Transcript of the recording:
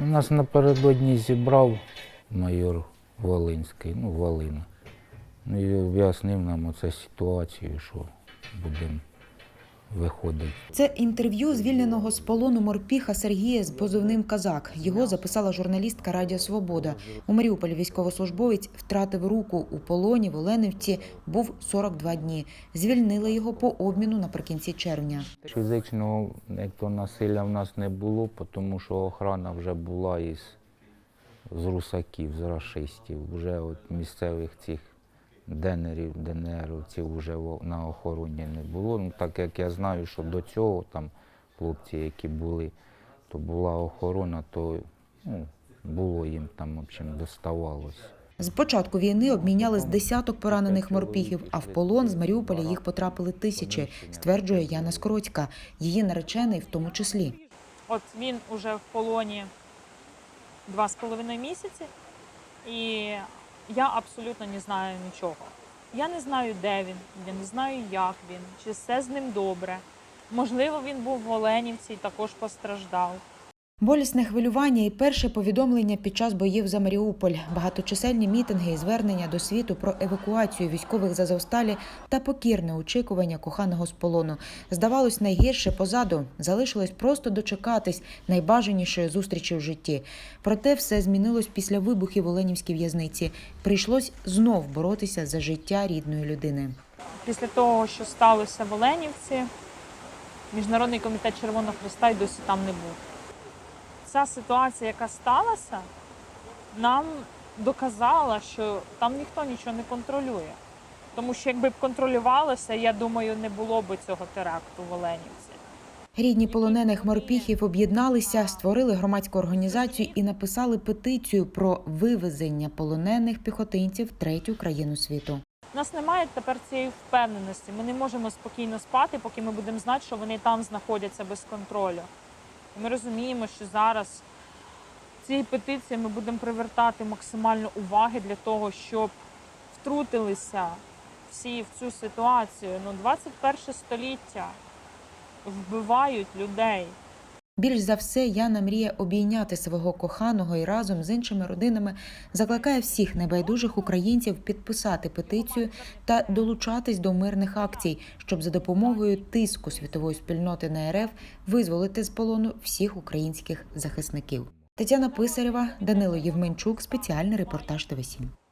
Нас напередодні зібрав майор Волинський, ну, Волина. Ну і об'яснив нам оце ситуацію, що будемо виходити. Це інтерв'ю звільненого з полону морпіха Сергія з позивним Казак. Його записала журналістка Радіо Свобода. У Маріуполі військовослужбовець втратив руку у полоні в Оленівці. Був 42 дні. Звільнили його по обміну наприкінці червня. Фізичного як то насилля в нас не було, тому що охрана вже була із з русаків, з рашистів. Вже от місцевих цих денерів, ДНРівців вже на охороні не було. Ну, так як я знаю, що до цього там хлопці, які були, то була охорона, то ну, було їм там, в общем, доставалось. З початку війни обміняли з десяток поранених морпіхів, а в полон з Маріуполя їх потрапили тисячі, стверджує Яна Скоротька, її наречений в тому числі. От він уже в полоні два з половиною місяці, і я абсолютно не знаю нічого. Я не знаю, де він, я не знаю, як він, чи все з ним добре. Можливо, він був в Оленівці і також постраждав. Болісне хвилювання і перше повідомлення під час боїв за Маріуполь, багаточисельні мітинги і звернення до світу про евакуацію військових з Азовсталі та покірне очікування коханого з полону. Здавалось, найгірше позаду залишилось просто дочекатись найбажанішої зустрічі в житті. Проте все змінилось після вибухів в Оленівській в'язниці. Прийшлось знов боротися за життя рідної людини. Після того, що сталося в Оленівці, Міжнародний комітет Червоного Христа й досі там не був. Ця ситуація, яка сталася, нам доказала, що там ніхто нічого не контролює. Тому що якби б контролювалося, я думаю, не було б цього теракту в Оленівці. Рідні полонених морпіхів об'єдналися, створили громадську організацію і написали петицію про вивезення полонених піхотинців в третю країну світу. У нас немає тепер цієї впевненості. Ми не можемо спокійно спати, поки ми будемо знати, що вони там знаходяться без контролю. Ми розуміємо, що зараз цією петицією ми будемо привертати максимально уваги для того, щоб втрутилися всі в цю ситуацію. Ну, 21 століття вбивають людей. Більш за все, Яна мріє обійняти свого коханого і разом з іншими родинами закликає всіх небайдужих українців підписати петицію та долучатись до мирних акцій, щоб за допомогою тиску світової спільноти на РФ визволити з полону всіх українських захисників. Тетяна Писарєва, Данило Євменчук, спеціальний репортаж ТВ 7